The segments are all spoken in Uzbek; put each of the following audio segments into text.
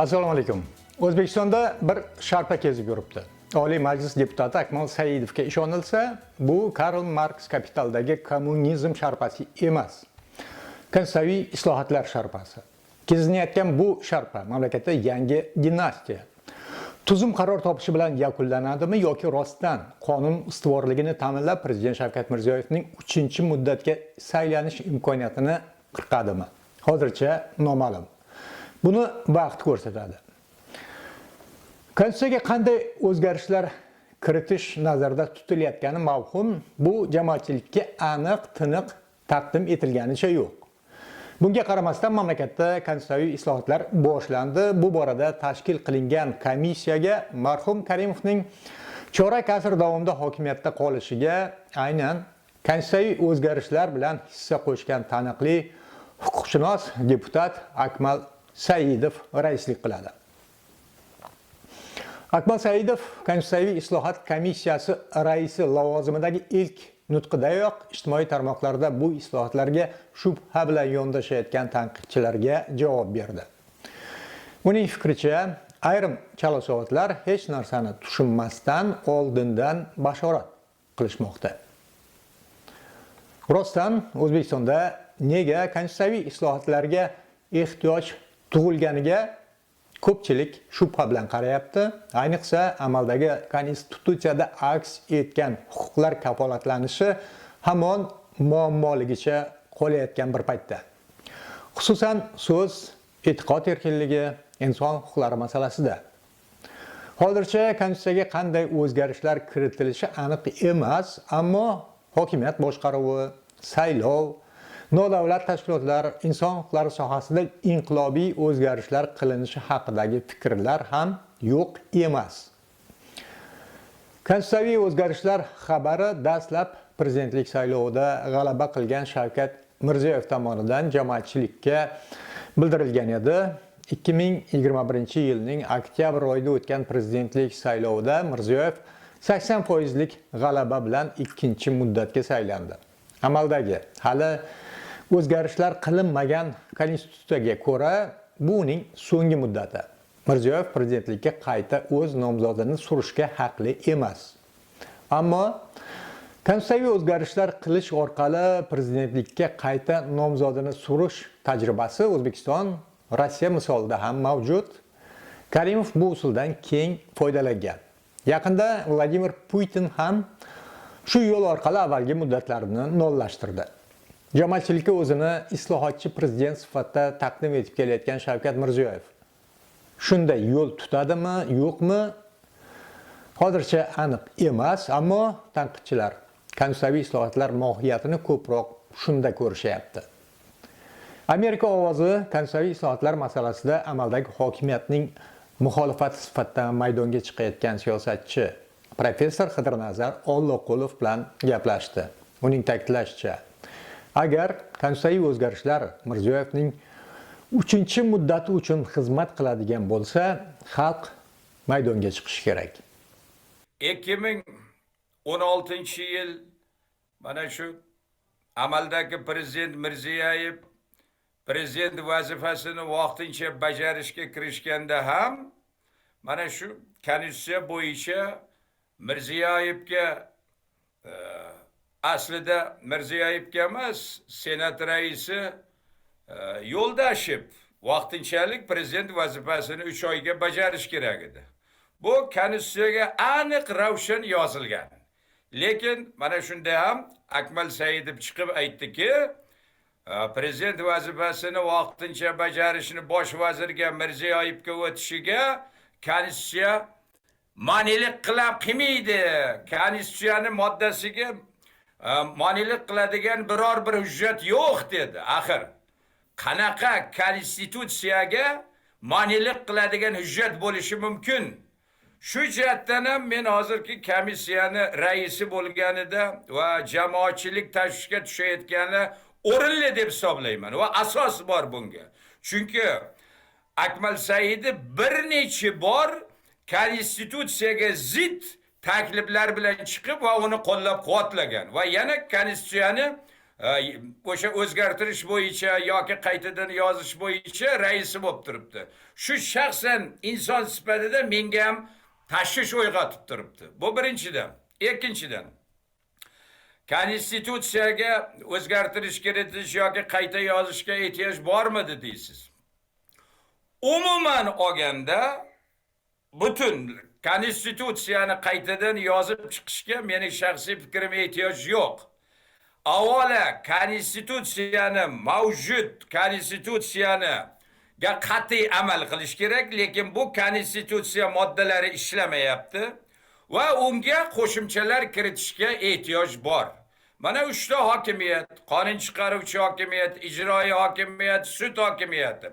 assalomu alaykum. O'zbekistonda bir sharpa kezib yuribdi. Oliy majlis deputati akmal saidovga ishonilsa bu karl marks kapitaldagi kommunizm sharpasi emas. Konstitutsiyaviy islohotlar sharpasi. Kezinayotgan bu sharpa mamlakatda yangi dinastiya tuzum qaror topishi bilan yakunlanadimi yoki rostdan qonun ustuvorligini ta'minlab prezident shavkat mirziyoyevning uchinchi muddatga saylanish imkoniyatini qirqadimi? Hozircha noma'lum. Buni vaqt ko'rsatadi. Konstitutsiyaga qanday o'zgarishlar kiritish nazarda tutilayotgani mavhum. Bu jamoatchilikka aniq tiniq taqdim etilganicha yo'q. Bunga qaramasdan mamlakatda konstitutsiyaviy islohotlar boshlandi. Bu borada tashkil qilingan komissiyaga marhum karimovning chorak asr davomida hokimiyatda qolishiga aynan konstitutsiyaviy o'zgarishlar bilan hissa qo'shgan taniqli huquqshunos deputat akmal saidov raislik qiladi. Akmal saidov konstitutsiyaviy islohot komissiyasi raisi lavozimidagi ilk nutqidayoq ijtimoiy tarmoqlarda bu islohotlarga shubha bilan yondashayotgan tanqidchilarga javob berdi. Uning fikricha ayrim chalasavotlar hech narsani tushunmasdan oldindan bashorat qilishmoqda. Rostdan o'zbekistonda nega konstitutsiyaviy islohotlarga ehtiyoj tug'ilganiga ko'pchilik shubha bilan qarayapti. Ayniqsa amaldagi konstitutsiyada aks etgan huquqlar kafolatlanishi hamon muammoligicha qolayotgan bir paytda. Xususan so'z e'tiqod erkinligi inson huquqlari masalasida. Hozircha konstitutsiyaga qanday o'zgarishlar kiritilishi aniq emas ammo hokimiyat boshqaruvi saylov nodavlat tashkilotlar inson huquqlari sohasida inqilobiy o'zgarishlar qilinishi haqidagi fikrlar ham yo'q emas. Konstitutsiyaviy o'zgarishlar xabari dastlab prezidentlik saylovida g'alaba qilgan shavkat mirziyoyev tomonidan jamoatchilikka bildirilgan edi. 2021 yilning oktyabr oyida o'tgan prezidentlik saylovida mirziyoyev 80 foizlik g'alaba bilan ikkinchi muddatga saylandi. Amaldagi hali o'zgarishlar qilinmagan konstitutsiyaga ko'ra bu uning so'nggi muddati. Mirziyoyev prezidentlikka qayta o'z nomzodini surishga haqli emas. Ammo konstitutsiyaviy o'zgarishlar qilish orqali prezidentlikka qayta nomzodini surish tajribasi o'zbekiston rossiya misolida ham mavjud. Karimov bu usuldan keng foydalangan. Yaqinda vladimir putin ham shu yo'l orqali avvalgi muddatlarini nollashtirdi. Jamoatchilikka o'zini islohotchi prezident sifatida taqdim etib kelayotgan shavkat mirziyoyev. Shunday yo'l tutadimi yo'qmi? Hozircha aniq emas ammo tanqidchilar konstitutsiyaviy islohotlar mohiyatini ko'proq shunda ko'rishyapti. Amerika ovozi konstitutsiyaviy islohotlar masalasida amaldagi hokimiyatning muxolifati sifatida maydonga chiqayotgan siyosatchi professor xidirnazar olloqulov bilan gaplashdi. Uning ta'kidlashicha agar konstitutsiyaviy o'zgarishlar mirziyoyevning uchinchi muddati uchun xizmat qiladigan bo'lsa xalq maydonga chiqishi kerak. 2016 yil mana shu amaldagi prezident Mirziyoyev prezident vazifasini vaqtincha bajarishga kirishganda ham mana shu konstitutsiya bo'yicha Mirziyoyevga e, aslida Mirziyoyevga emas senat raisi e, Yo'ldashev vaqtinchalik prezident vazifasini 3 oyga bajarish kerak edi. Bu konstitutsiyaga aniq ravshan yozilgan. Lekin mana shunda ham Akmal Saidov chiqib aytdiki, e, prezident vazifasini vaqtincha bajarishni bosh vazirga Mirziyoyevga o'tishiga konstitutsiya manilik qilib qilmaydi. Konstitutsiyaning moddasiga monilik manilik qiladigan biror bir hujjat yo'q dedi. Axir qanaqa konstitutsiyaga manilik qiladigan hujjat bo'lishi mumkin? Shu jihatdan ham men hozirgi komissiyani raisi bo'lganida va jamoatchilik tashvishga tushayotgani o'rinli deb hisoblayman va asos bor bunga. Chunki Akmal Saidov bir necha bor konstitutsiyaga zid takliflar bilan chiqib va uni qo'llab-quvvatlagan va yana konstitutsiyani e, o'sha o'zgartirish bo'yicha yoki qaytadan yozish bo'yicha raisi bo'lib turibdi. Shu shaxsan inson sifatida menga ham tashvish uyg'otib turibdi. Bu birinchidan. İkkinchidan konstitutsiyaga o'zgartirish kiritish yoki qayta yozishga ehtiyoj bormidi deysiz. Umuman olganda butun konstitutsiyani qaytadan yozib chiqishga mening shaxsiy fikrim ehtiyoj yo'q. Avvalo konstitutsiyani mavjud konstitutsiyaniga qat'iy amal qilish kerak lekin bu konstitutsiya moddalari ishlamayapti va unga qo'shimchalar kiritishga ehtiyoj bor. Mana uchta hokimiyat qonun chiqaruvchi hokimiyat ijroiy hokimiyat sud hokimiyati.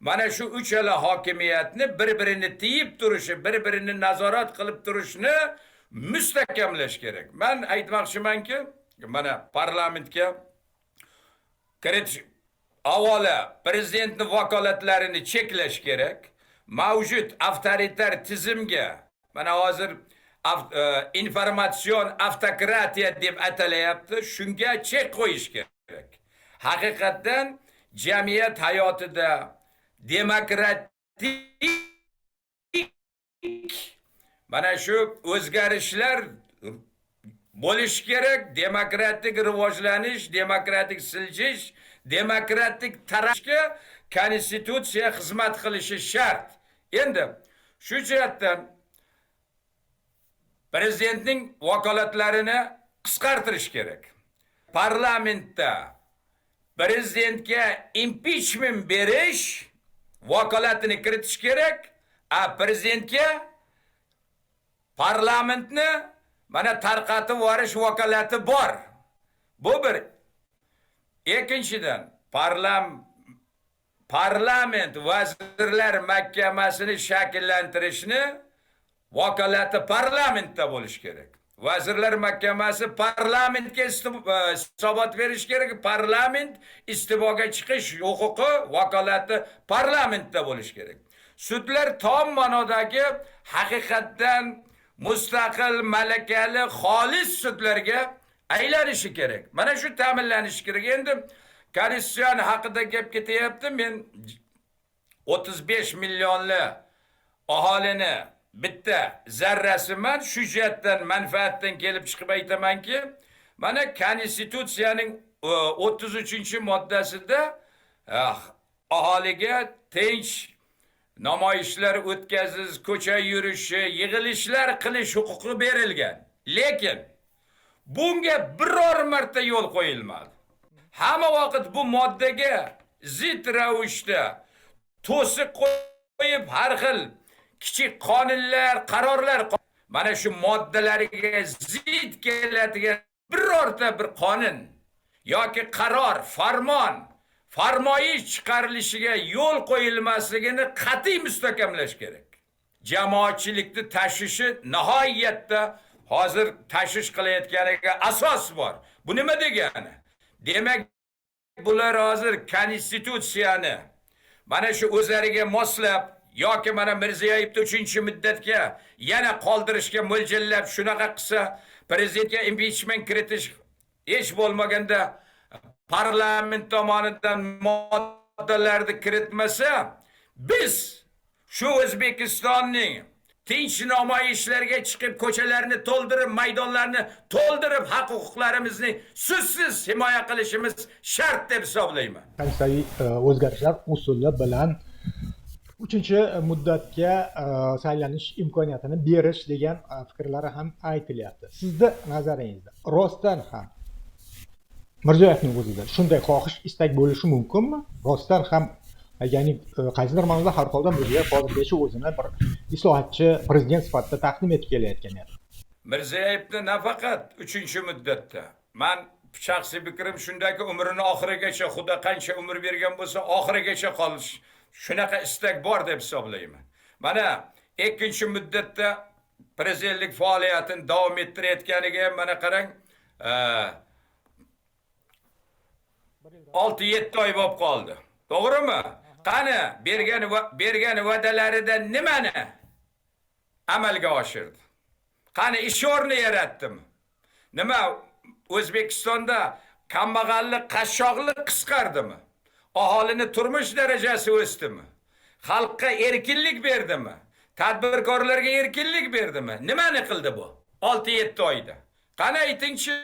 Mana shu uchala hokimiyatni bir birini tiyib turishi bir birini nazorat qilib turishni mustahkamlash kerak. Man aytmoqchimanki mana parlamentga kiritish avvalo prezidentni vakolatlarini cheklash kerak. Mavjud avtoritar tizimga mana hozir av- e, informatsion avtokratiya deb atalayapti shunga chek qo'yish kerak. Haqiqatdan jamiyat hayotida demokratik. Mana shu o'zgarishlar bo'lishi kerak. Demokratik rivojlanish demokratik siljish demokratik tarashga konstitutsiya xizmat qilishi shart. Endi shu jihatdan prezidentning vakolatlarini qisqartirish kerak. Parlamentda prezidentga impichment berish vakolatini kiritish kerak. A prezidentga parlamentni mana tarqatib yuborish vakolati bor. Bu bir. Ikkinchidan parlam parlament vazirlar mahkamasini shakllantirishni vakolati parlamentda bo'lishi kerak. Vazirlar mahkamasi parlamentga e, hisobot berish kerak. Parlament iste'foga chiqish huquqi vakolati parlamentda bo'lishi kerak. Sudlar tom ma'nodagi haqiqatdan mustaqil malakali xolis sudlarga aylanishi kerak. Mana shu ta'minlanishi kerak. Endi konstitutsiya haqida gap ketyapti. Men 35 millionli aholini bitta zarrasiman shu jihatdan manfaatdan kelib chiqib aytamanki mana konstitutsiyaning e, 33 moddasida ah, aholiga tinch namoyishlar o'tkazish ko'cha yurishi yig'ilishlar qilish huquqi berilgan lekin bunga biror marta yo'l qo'yilmadi hamma vaqt bu moddaga zid ravishda to'siq qo'yib har xil kichik qonunlar qarorlar. Mana shu moddalariga zid keladigan birorta bir qonun yoki qaror farmon farmoyish chiqarilishiga yo'l qo'yilmasligini qat'iy mustahkamlash kerak. Jamoatchilikni tashvishi nihoyatda hozir tashvish qilayotganiga asos bor. Bu nima degani? Demak bular hozir konstitutsiyani mana shu o'zlariga moslab yoki mana mirziyoyevni uchinchi muddatga yana qoldirishga mo'ljallab shunaqa qilsa prezidentga impichment kiritish hech bo'lmaganda parlament tomonidan moddalarni kiritmasa biz shu o'zbekistonning tinch namoyishlarga chiqib ko'chalarni to'ldirib maydonlarni to'ldirib haq huquqlarimizni so'zsiz himoya qilishimiz shart deb hisoblayman. Konstitutsiyaviy e, o'zgarishlar usuli bilan uchinchi muddatga e, saylanish imkoniyatini berish degan e, fikrlari ham aytilyapti. Sizni nazaringizda rostdan ham mirziyoyevning o'zida shunday xohish istak bo'lishi mumkinmi? Rostdan ham e, ya'ni qaysidir ma'noda har holda mirziyoyev hozirgacha o'zini bir islohotchi prezident sifatida taqdim etib kelayotgan edi. Mirziyoyevni nafaqat uchinchi muddatda. Man shaxsiy fikrim shundaki umrini oxirigacha xudo qancha umr bergan bo'lsa oxirigacha qolish shunaqa istak bor deb hisoblayman. Mana ikkinchi muddatda prezidentlik faoliyatini davom ettirayotganiga mana qarang e, olti yetti oy bo'lib qoldi. To'g'rimi? Qani bergan bergan va'dalaridan nimani amalga oshirdi? Qani ish o'rni yaratdimi nima o'zbekistonda kambag'allik qashshoqlik qisqardimi aholini turmush darajasi o'sdimi? Xalqqa erkinlik berdimi? Tadbirkorlarga erkinlik berdimi? Nimani qildi bu? Olti yetti oyda. Qani aytingchi?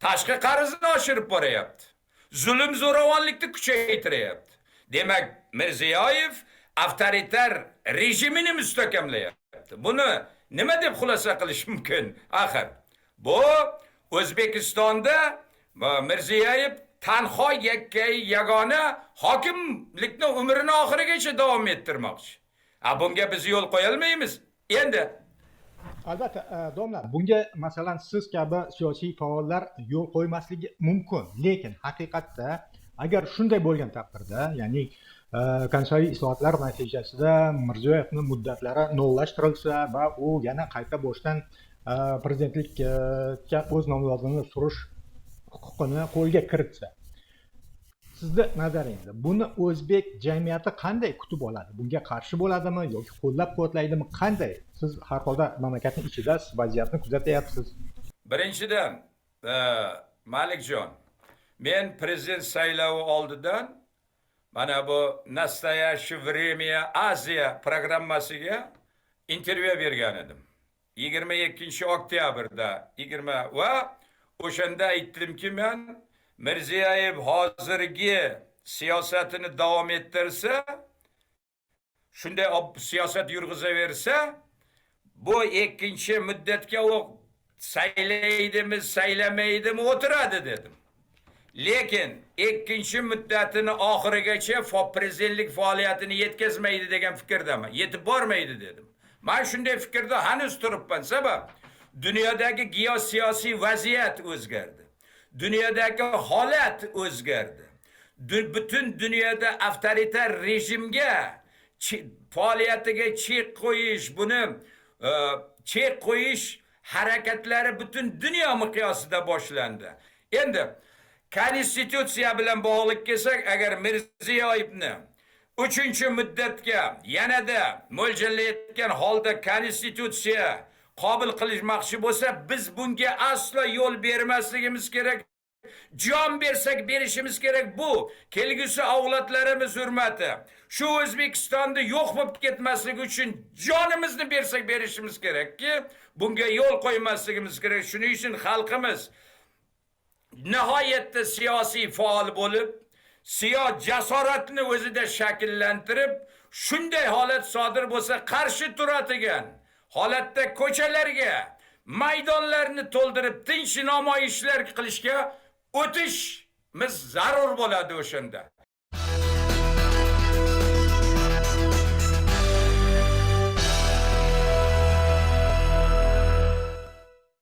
Tashqi qarzni oshirib boryapti. Zulm zo'ravonlikni kuchaytiryapti. Demak mirziyoyev avtoritar rejimini mustahkamlayapti. Buni nima deb xulosa qilish mumkin? Axir bu o'zbekistonda va mirziyoyev tanho yakkay yagona hokimlikni umrini oxirigacha davom ettirmoqchi. A bunga biz yo'l qo'yolmaymiz. Endi albatta e, domla bunga masalan siz kabi siyosiy faollar yo'l qo'ymasligi mumkin. Lekin haqiqatda agar shunday bo'lgan taqdirda ya'ni e, konstitutsiyaviy islohotlar natijasida mirziyoyevni muddatlari nollashtirilsa va u yana qayta boshdan e, prezidentlikka o'z nomzodini surish huquqini qo'lga kiritsa. Sizni nazaringizda buni o'zbek jamiyati qanday kutib oladi? Bunga qarshi bo'ladimi yoki qo'llab quvvatlaydimi qanday? Siz har holda mamlakatni ichidasiz vaziyatni kuzatyapsiz birinchidan e, malikjon men prezident saylovi oldidan mana bu настоящее время aziya programmasiga intervyu bergan edim. Yigirma ikkinchi oktyabrda yigirma va o'shanda aytdimki men mirziyoyev hozirgi siyosatini davom ettirsa shunday siyosat yurg'izaversa bu ikkinchi muddatga u saylaydimi saylamaydimi o'tiradi dedim. Lekin ikkinchi muddatini oxirigacha prezidentlik faoliyatini yetkazmaydi degan fikrdaman yetib bormaydi dedim. Man shunday fikrda hanuz turibman sabab dunyodagi geosiyosiy vaziyat o'zgardi dunyodagi holat o'zgardi Du- butun dunyoda avtoritar rejimga faoliyatiga chek qo'yish buni e, chek qo'yish harakatlari butun dunyo miqyosida boshlandi endi konstitutsiya bilan bog'liq kelsak agar mirziyoyevni uchinchi muddatga yanada mo'ljallayotgan holda konstitutsiya qabul qilishmoqchi bo'lsa biz bunga aslo yo'l bermasligimiz kerak jon bersak berishimiz kerak bu. Kelgusi avlodlarimiz hurmati shu o'zbekistonda yo'q bo'lib ketmasligi uchun jonimizni bersak berishimiz kerakki bunga yo'l qo'ymasligimiz kerak shuning uchun xalqimiz nihoyatda siyosiy faol bo'lib siyo jasoratni o'zida shakllantirib shunday holat sodir bo'lsa qarshi turadigan holatda ko'chalarga maydonlarni to'ldirib tinch namoyishlar qilishga o'tishimiz zarur bo'ladi o'shanda.